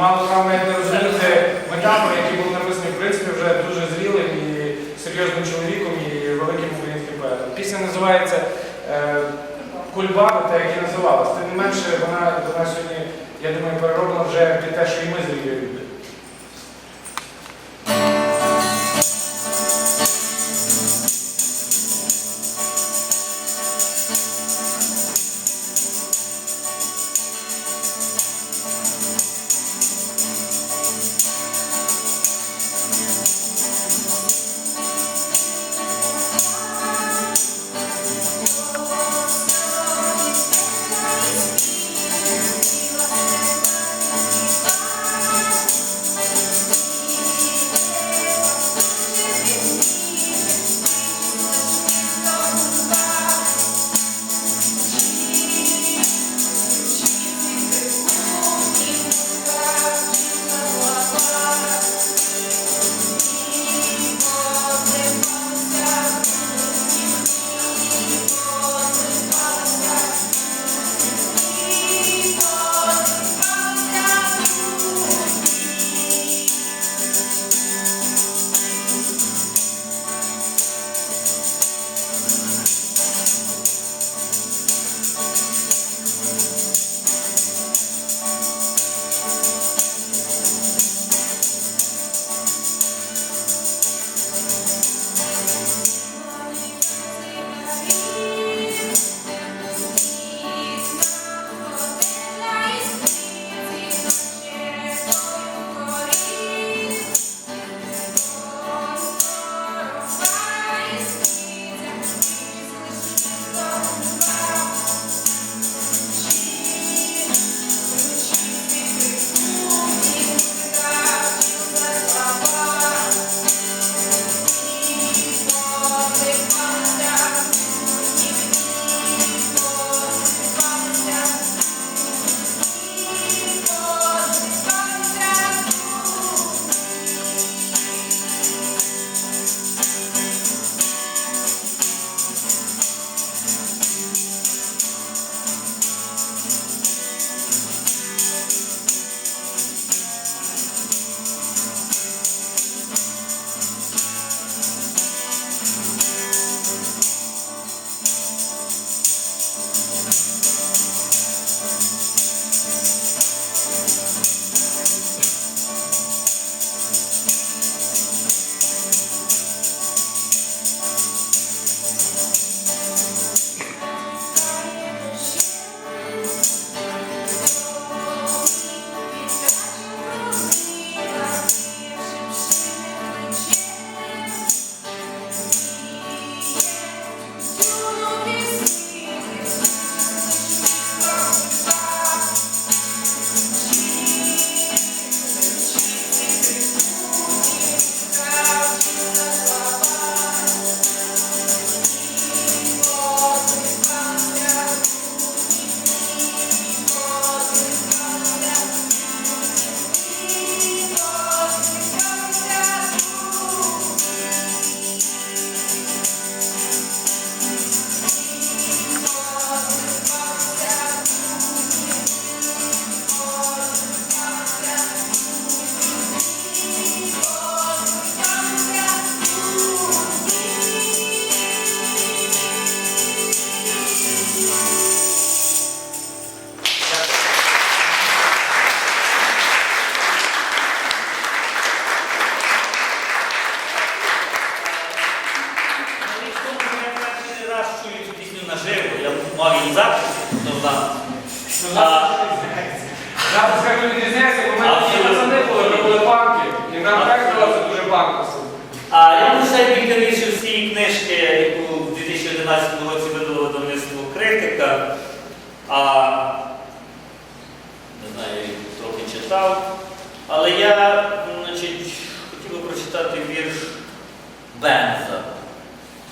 мало право навіть не розуміти метафори, які були написані в принципі вже дуже зрілим і серйозним чоловіком і великим українським поетом. Пісня називається е, Кульбаба, те, як і називалась. Тим не менше, вона, до нас сьогодні, я думаю, перероблена вже під те, що і ми зрілюємо.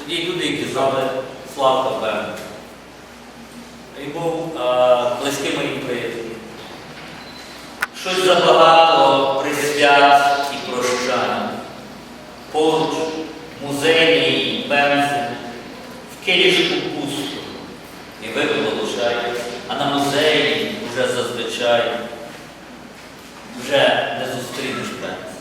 Тоді люди, які знали Славка Бенза. Він був а, близьким моїм приятелем. Щось забагато присвят і прощань. Поруч музеї і бензи, в келішку пусто. І ви вилучаєте, а на музеї вже зазвичай вже не зустрінеш бензи.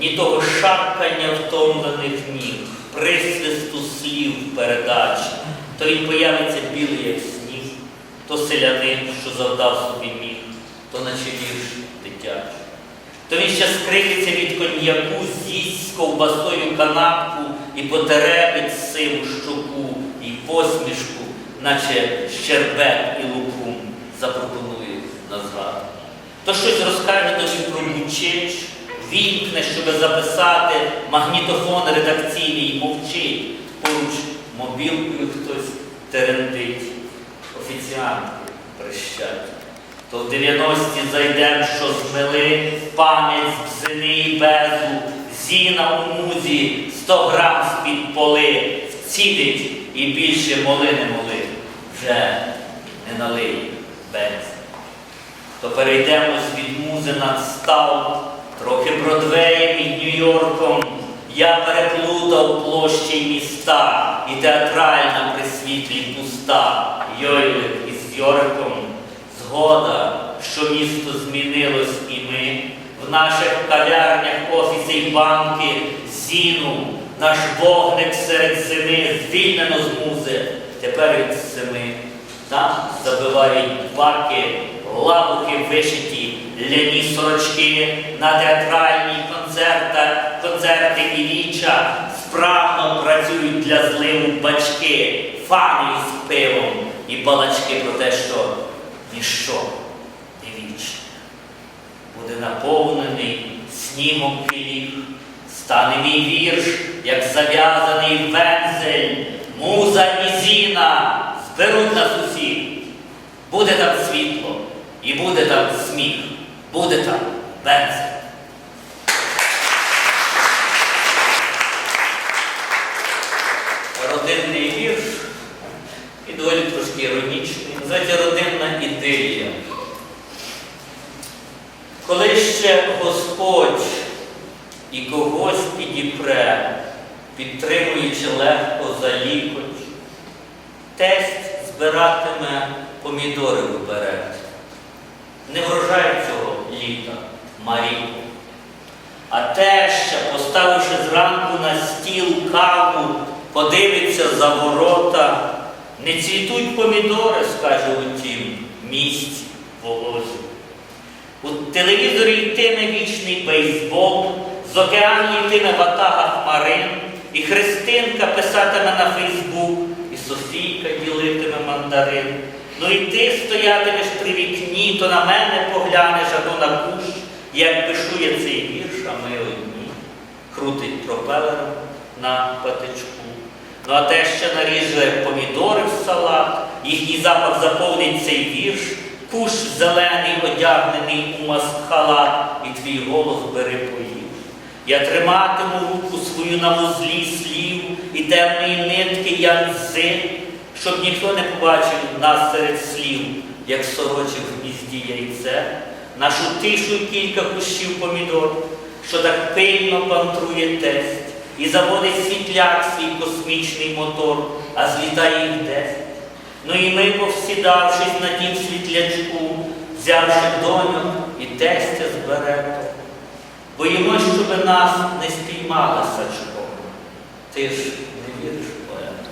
Ні того шаркання втомлених ніг, присвисту слів передачі, то він появиться білий, як сніг, то селянин, що завдав собі міг, то наче вірш дитячий. То він ще скриється від коньяку, з'їсть ковбасою канапку і потерепить сиву щоку і посмішку, наче щербет і лукум запропонує на. То щось розкаже тобі про Бучич, вімкне, щоб записати магнітофон редакційний мовчить. Поруч мобілкою хтось терендить, офіціантки прищать. То в 90-ті зайдем, що змили пам'ять з бзини і безу, зіна у музі, 100 грам з-під поли, вцідить і більше моли не моли, вже не налий бензин то перейдемо від музи над став, трохи Бродвеєм і Нью-Йорком. Я переплутав площі й міста, і театральна при світлі пуста, Йойлик із Йориком. Згода, що місто змінилось і ми, в наших кав'ярнях, офіси й банки, зіну, наш вогник серед зими, звільнено з музи, тепер від семи. Там забивають баки, лавки вишиті, ляні сорочки, на театральні концерта, концерти і віча справно працюють для зливу бачки, фани із пивом і балачки про те, що ніщо не вічне. Буде наповнений снігом килів, стане мій вірш, як зав'язаний вензель, муза і зіна зберуть нас усіх. Буде там світло, і буде там сміх, буде там бензин. Родинний вірш і доволі трошки іронічний. Називається родинна ідилія. Коли ще Господь і когось підіпре, підтримуючи легко за лікоть, тесть збиратиме помідори вперед. Не врожай цього літа, Маріко. А теща, поставивши зранку на стіл каву, подивиться за ворота. Не цвітуть помідори, скаже утім, місць волозі. У телевізорі йтиме вічний бейсбол, з океану йтиме ватага хмарин, і Христинка писатиме на Фейсбук, і Софійка ділитиме мандарин. Ну і ти стоятимеш при вікні, то на мене поглянеш, а то на кущ, як пишу я цей вірш, а ми одні. Крутить пропелером на патичку. Ну а те ще наріже помідори в салат, їхній запах заповнить цей вірш, кущ зелений, одягнений у маскалат, і твій голос бери поїв. Я триматиму руку свою на вузлі слів і темної нитки янзи, щоб ніхто не побачив нас серед слів, як сороче в гнізді яйце, нашу тишу й кілька кущів помідор, що так пильно пантрує тесть, і заводить світляк свій космічний мотор, а злітає їх десь. Ну і ми, повсідавшись на тім світлячку, взявши доню і тестя зберемо. Боїмось, щоб нас не спіймали сачком. Ти ж не віриш в поету.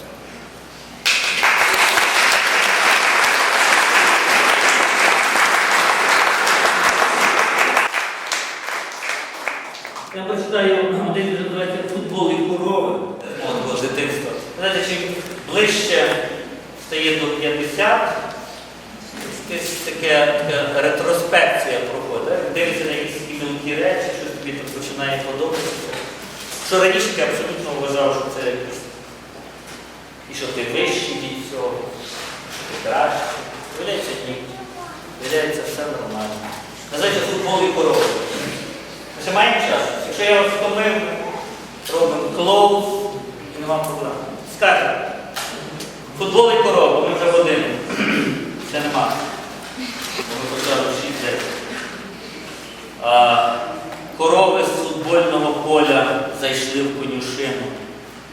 Я почитаю один вірш, називається футбол і корови. От, от дитинства. Знаєте, чим ближче стає до 50, якась таке, така ретроспекція проходить. Дивиться на якісь мілкі речі, що тобі тут починає подобатися. Що раніше я абсолютно вважав, що це якісь. І що ти вищий від цього, що ти краще. Виявляється, ні. Виявляється, все нормально. Називається футбол і корови. Ми ще маємо час? Якщо я вас втомив, робимо клоуз і нема проблем. Скажемо. Футбол і ми вже годину. Ще нема. Ми почали 6 десь. А, Корови з футбольного поля зайшли в конюшину.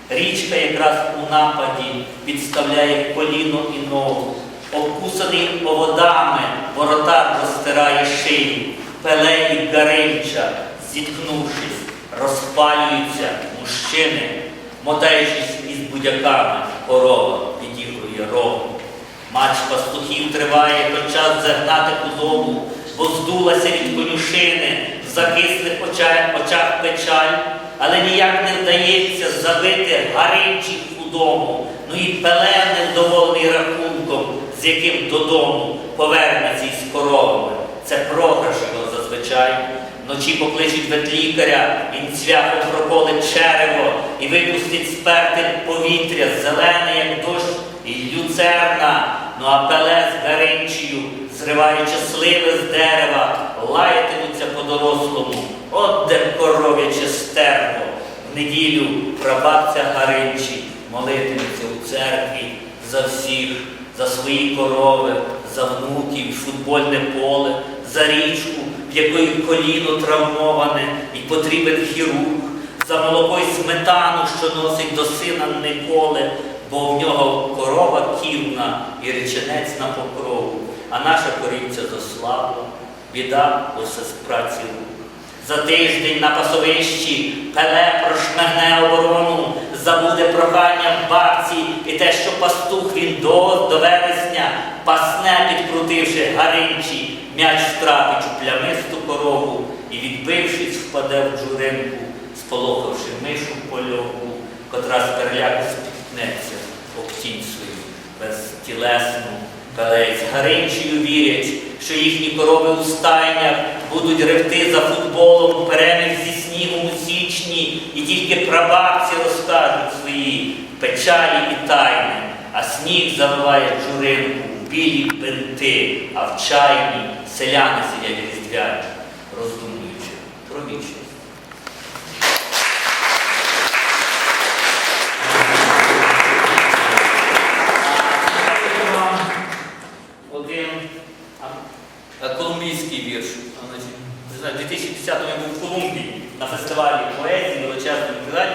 Річка якраз у нападі підставляє коліно і ногу. Обкусаний поводами воротар розтирає шию. Пеле і Гаринча, зіткнувшись, розпалюються мужчини, мотаючись із будяками, корова підігрує рогу. Матч пастухів триває, хоч час загнати худобу, бо здулася від конюшини, в закислих очах, очах печаль, але ніяк не вдається забити гаринчі худому. Ну і пеле невдоволений рахунком, з яким додому повернеться із коровами. Це програш його зазвичай. Вночі покличуть ветлікаря, він цвяхом проколить черево і випустить сперти повітря, зелене, як дощ, і люцерна. Ну а пеле з гаринчею, зриваючи сливи з дерева, лаятимуться по-дорослому. От де коров'яче стерво. В неділю прабабця Гаринчі молитиметься у церкві за всіх, за свої корови, за внуків, футбольне поле, за річку, в якої коліно травмоване і потрібен хірург, за молоко й сметану, що носить до сина Николи, бо в нього корова ківна і реченець на покрову, а наша корівця заслабла, біда усе з праці рук. За тиждень на пасовищі пеле прошмигне оборону, забуде прохання бабці і те, що пастух він до, до вересня пасне, підкрутивши гаринчі, м'яч втрапить у плямисту корову і, відбившись, впаде в джуринку, сполохавши мишу польовку, котра з переляку спіткнеться об тінь свою безтілесну. Пелець Гаринчею вірять, що їхні корови у стайнях будуть ревти за футболом переміг зі снігом у січні, і тільки прабабці розкажуть свої печалі і тайни, а сніг заливає джуринку білі бинти, а в чайні селяни сидять різдвяні, роздумуючи про вічність. А, один а, е, колумбійський вірш. А, значить, не знаю, в 2010-му я був в Колумбії на фестивалі поезії, величезному і так далі.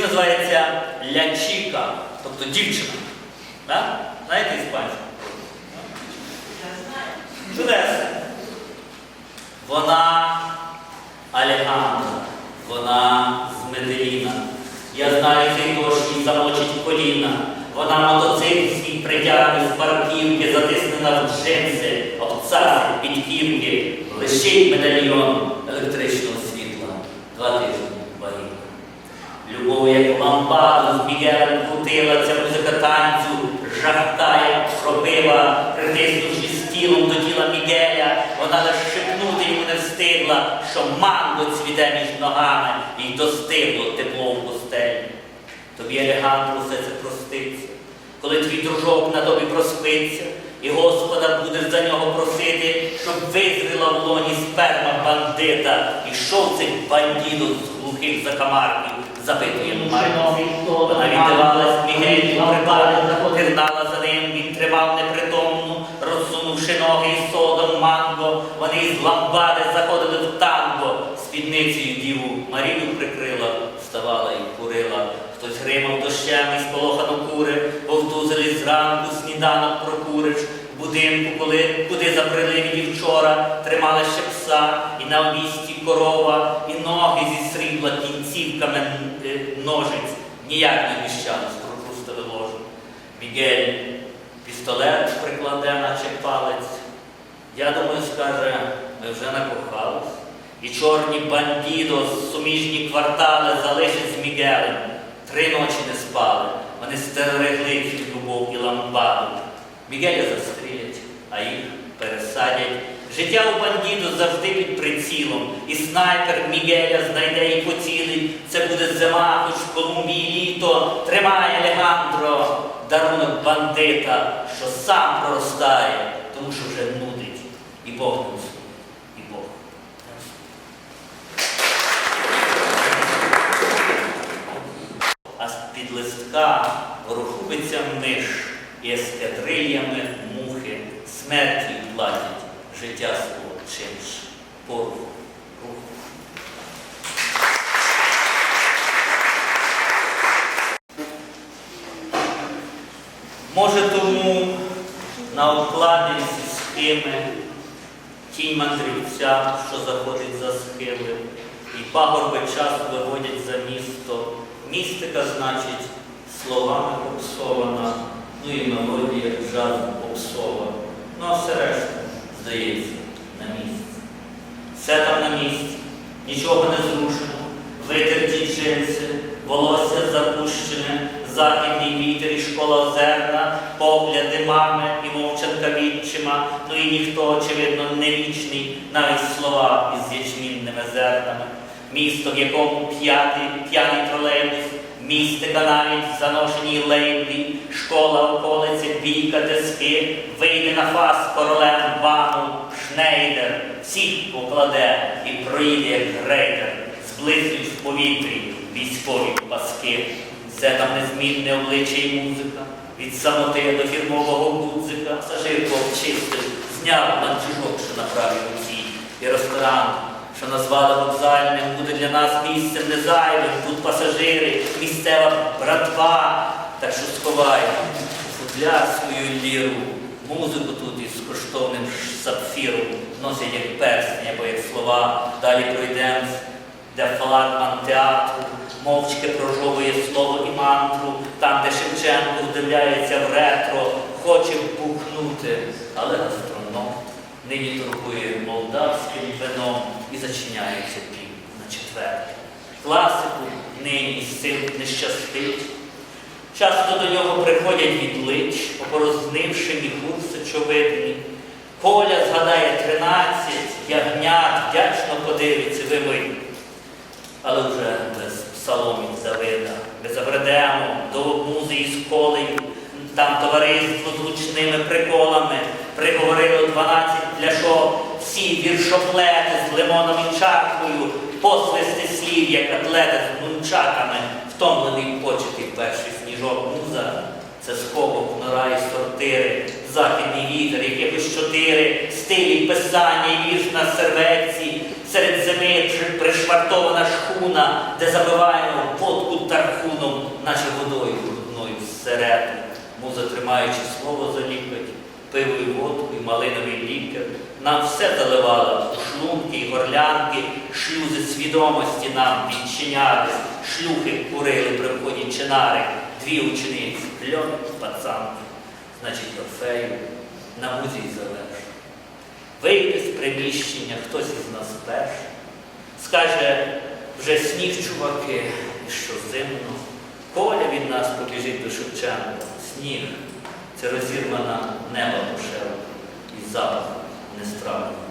Називається Ля Чіка, тобто дівчина. Да? Знаєте іспанську? Чудесно. Вона Алехандра, вона з Меделіна. Я знаю цей дощ і замочить коліна. Вона мотоцикл свій притягне з парківки, затиснена в джинси, обцаси, підківки, лишить медальйон електричного світла. Два тижні вагітна. Любов, як лампаду з Мігелем крутила, ця музика танцю, жахтає, пробила, притиснувшись тілом до тіла Мігеля, вона лише шепнути йому не встигла, що манго цвіте між ногами, і достигло тепло в постелі. Тобі Алехандро все це проститься, коли твій дружок на тобі проспиться, і Господа будеш за нього просити, щоб визріла в лоні сперма бандита, і шов цих бандідів з глухих закамарків, запитує мати. Вона віддавалась Мігелі, припали, пірнала за ним, він тримав непритомну, розсунувши ноги і содом манго, вони із ламбади заходили в танго, спідницею діву Марію прикрила, вставала і курила. Хтось гримав дощем і сполохано кури, повтузили зранку сніданок прокуриш. Будинку, коли куди забрели від вчора, тримали ще пса, і на обісті корова, і ноги зі срібла кінцівками е, ножиць, ніяк не вміщали з прокрустили ложу. Мігель пістолет прикладе, наче палець. Я думаю, скаже, ми вже накохались. І чорні бандідо, суміжні квартали залишать з Мігелем. Три ночі не спали. Вони стерегли цю любов і ламбаду. Мігеля застрілять, а їх пересадять. Життя у бандіду завжди під прицілом. І снайпер Мігеля знайде і поцілить. Це буде зима, хоч в Колумбії літо. Тримає Алегандро, дарунок бандита, що сам проростає, тому що вже нудить. І Бог не слухає, і Бог. не слухає. Луска, ворохубиться миш, і ескадрильями мухи смерті платять життя свого чимш. Порух, рух. Може тому на обкладинці схеми тінь мандрівця, що заходить за схили, і пагорби часто виводять за місто. Містика, значить, словами попсована, ну і мелодія джаз попсова. Ну а все решта, здається, на місці. Все там на місці, нічого не зрушено, витерті джинси, волосся запущене, західний вітер і школа озерна, погляди мами і мовчанка відчима, ну і ніхто, очевидно, не вічний, навіть слова із ячмінними зернами. Місто, в якому п'ятий, п'яний тролейбус, містика навіть заношеній лейблі, школа, околиці, бійка, тиски, вийде на фас королем вану, шнейдер, всіх покладе і проїде, як грейдер, зблизнуть в повітрі військові паски. Це там незмінне обличчя і музика, від самоти до фірмового гудзика, пасажирку обчистив, зняв ланцюжок, що на правій руці, і ресторан, що назвали вокзальним, буде для нас місцем незайвим, тут пасажири, місцева братва, так що сховай у футляр свою ліру, музику тут із коштовним сапфіром носять як персні або як слова, далі пройдемо де флагман театру. Мовчки прожовує слово і мантру, там, де Шевченко вдивляється в ретро, хоче впухнути, але гастроном нині торгує молдавським вином і зачиняється пів на четвертий. Класику нині із сил не щастить. Часто до нього приходять відлич, опорознивши міхур сечовидні. Коля згадає тринадцять, ягнят, вдячно подивиться вимить але вже без псаломів Давида. Ми забредемо до музеї з колею, там товариство з гучними приколами, приговорило 12 пляшок, всі віршоплети з лимоном і чаркою, посвисти слів, як атлети з нунчаками, втомлений почети перший сніжок муза. Це сховок, нора і сортири, західний вітер, якихось чотири, стилі писання, вірш на серветці, серед зими пришвартована шхуна, де забиваємо водку тархуном, наче водою брудною всереду. Муза, тримаючи слово за лікоть, пиво і водку, і малиновий лікар, нам все заливала у шлунки і горлянки, шлюзи свідомості нам відчиняли, шлюхи курили при вході чинари, дві учениці, кльон пацанки, значить, Орфею на музі й залежить. Вийде з приміщення хтось із нас перший, скаже, вже сніг, чуваки, і що зимно. Коля від нас побіжить до Шевченка. Сніг це розірвана неба пошела і запах несправного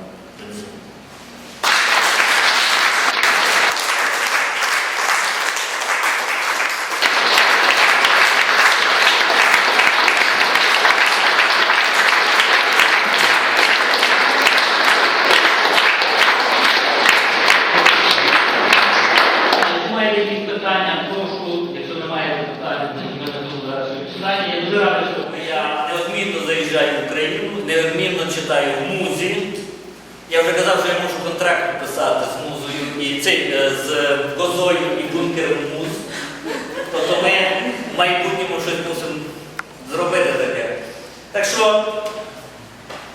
якісь питання, прошу, якщо немає питань, ми зараз читання. Я дуже радий, що заїжджаю в Україну, неодмінно читаю в музі. Я вже казав, що я можу контракт підписати з музою і цей е, з козою і бункером муз. Тобто ми в майбутньому щось мусимо зробити таке. Так що,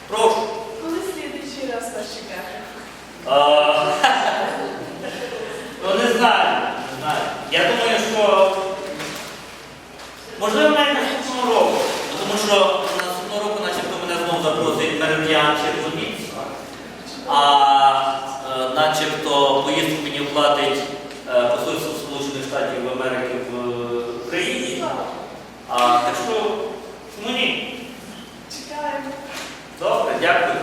прошу. Коли слідуючий раз вас чекати? Ну, не знаю, не знаю. Я думаю, що можливо навіть наступного року. Тому що меридіан Червоніць, а е, начебто поїздку мені оплатить е, посольство Сполучених Штатів Америки в е, Україні. А, так що, чому ні? Чекаємо. Добре, дякую.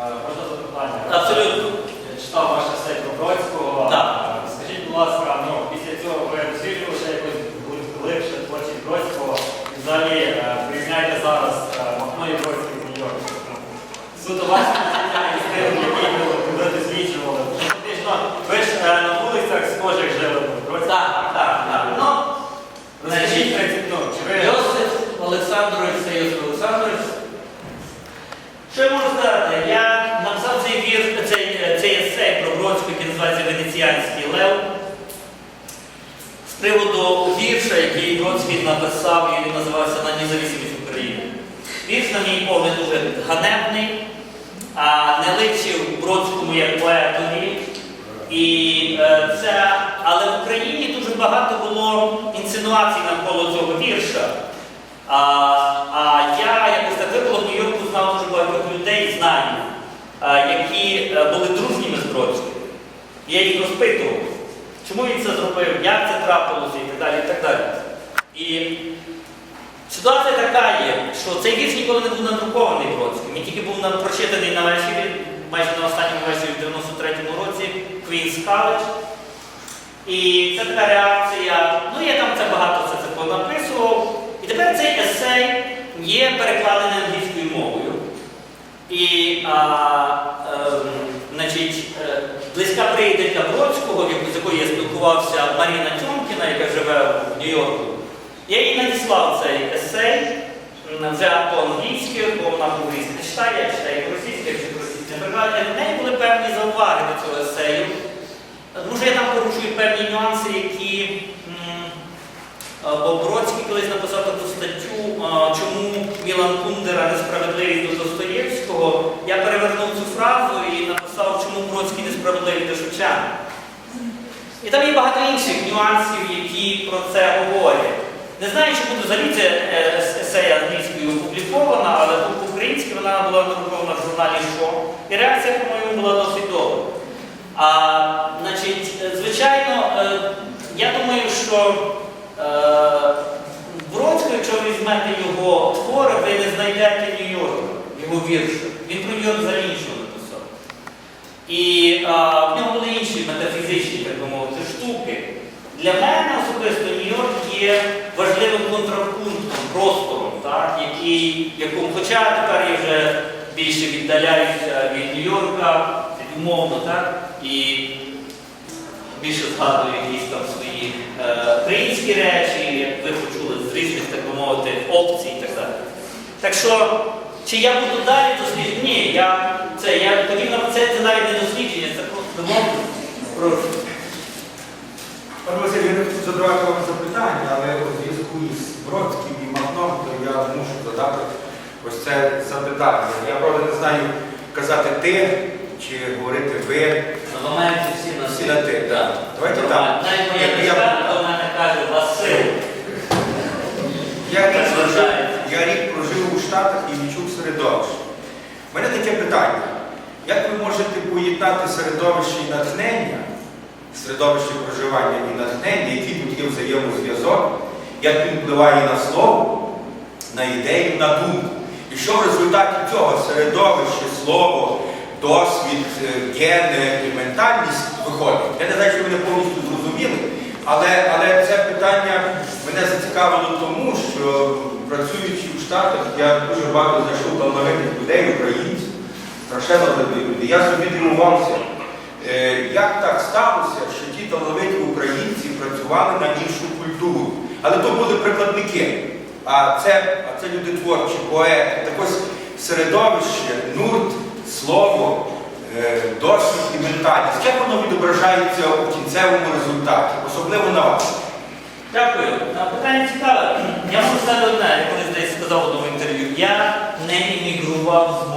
Можна запитання? Абсолютно. Я читав ваше все про Бродського. Так. Е, Скажіть, будь ласка, ну, після цього ви досліджували ще якось гли- глибше творчість Бродського і взагалі е, порівняйте зараз е, Махно і Бродський з Нью-Йорку. Суто ваше питання і стиль, який ви ви досліджували. Фактично, ви ж е, на вулицях схожих жили. Бродський. Так, так, так. Ну, Олександрович, це Йосип Олександрович. Що я можу сказати? Я написав цей вірш, цей, цей есей про Бродську, який називається Венеціанський лев. З приводу вірша, який Бродський написав, і він називався На незалежність України. Вірш, на мій погляд, дуже ганебний, а не личив Бродському як поетові. І е, це, але в Україні дуже багато було інсинуацій навколо цього вірша. А, а я якось так випало в Нью-Йорку знав дуже багатьох людей, знаю, а, які е, були дружніми з Бродським. Я їх розпитував, чому він це зробив, як це трапилося і так далі. І так далі. І ситуація така є, що цей вірш ніколи не був надрукований Бродським. Він тільки був прочитаний на вечорі, майже на останньому вечорі в 93-му році, Queen's College. І це така реакція. Ну, я там це багато все це понаписував. І тепер цей есей є перекладений англійською мовою. І а, ем, значить, е, близька приятелька Бродського, з якою я спілкувався, Маріна Тьомкіна, яка живе в Нью-Йорку, я їй надіслав цей есей вже по-англійськи, бо вона по-англійськи не читає, я читаю по-російськи, якщо по-російськи не перекладає. В неї були певні зауваги до цього есею. Що я там порушую певні нюанси, які. м, Бродський колись написав таку статтю, чому Мілан Кундера несправедливий до Достоєвського. Я перевернув цю фразу і написав, чому Бродський несправедливий до Шевченка. І там є багато інших нюансів, які про це говорять. Не знаю, чи буде взагалі це е, есея англійською опублікована, але по-українськи вона була опублікована в журналі «Що». І реакція, по-моєму, була досить добра. А, значить, е, звичайно, е, я думаю, що е, Бродського, якщо ви візьмете його твори, ви не знайдете Нью-Йорка, його вірша. Він про Нью-Йорк взагалі нічого не писав. І а, в нього були інші метафізичні, так би мовити, штуки. Для мене особисто Нью-Йорк є важливим контрапунктом, простором, так, який, якому, хоча тепер я вже більше віддаляюся від Нью-Йорка, умовно, так, і більше згадую якісь там свої е, українські речі, як ви почули з різних, так би мовити, опцій і так далі. Так що, чи я буду далі досліджувати? Ні, я це я це, це навіть не дослідження, це просто домовленість. Прошу. Пане Василь, я не хочу задавати вам запитання, але у зв'язку із Бродським і Махном, то я мушу задати ось це запитання. Я правда не знаю казати ти чи говорити ви. Америці всі на Всі на ти, так. Давайте так. Навіть моя Я- я- дочка до мене каже, Василь. Я рік, Так прожив, зважається. я рік прожив у Штатах і відчув середовище. У мене таке питання. Як ви можете поєднати середовище і натхнення, середовище проживання і натхнення, який є взаємозв'язок, як він впливає на слово, на ідею, на думку? І що в результаті цього середовище, слово, досвід, е, гени і ментальність виходить? Я не знаю, що мене повністю зрозуміли, але, але це питання мене зацікавило тому, що працюючи в Штатах, я дуже багато знайшов талановитих людей, українців, страшенно люди. Я собі дивувався, як так сталося, що ті талановиті українці працювали на іншу культуру. Але то були прикладники. А це, а це люди творчі, поети. Так ось середовище, нурт, слово, е, досвід і ментальність. Як воно відображається у кінцевому результаті, особливо на вас? Дякую. Питання цікаве. Я можу сказати одне, я колись десь сказав в одному інтерв'ю. Я не іммігрував з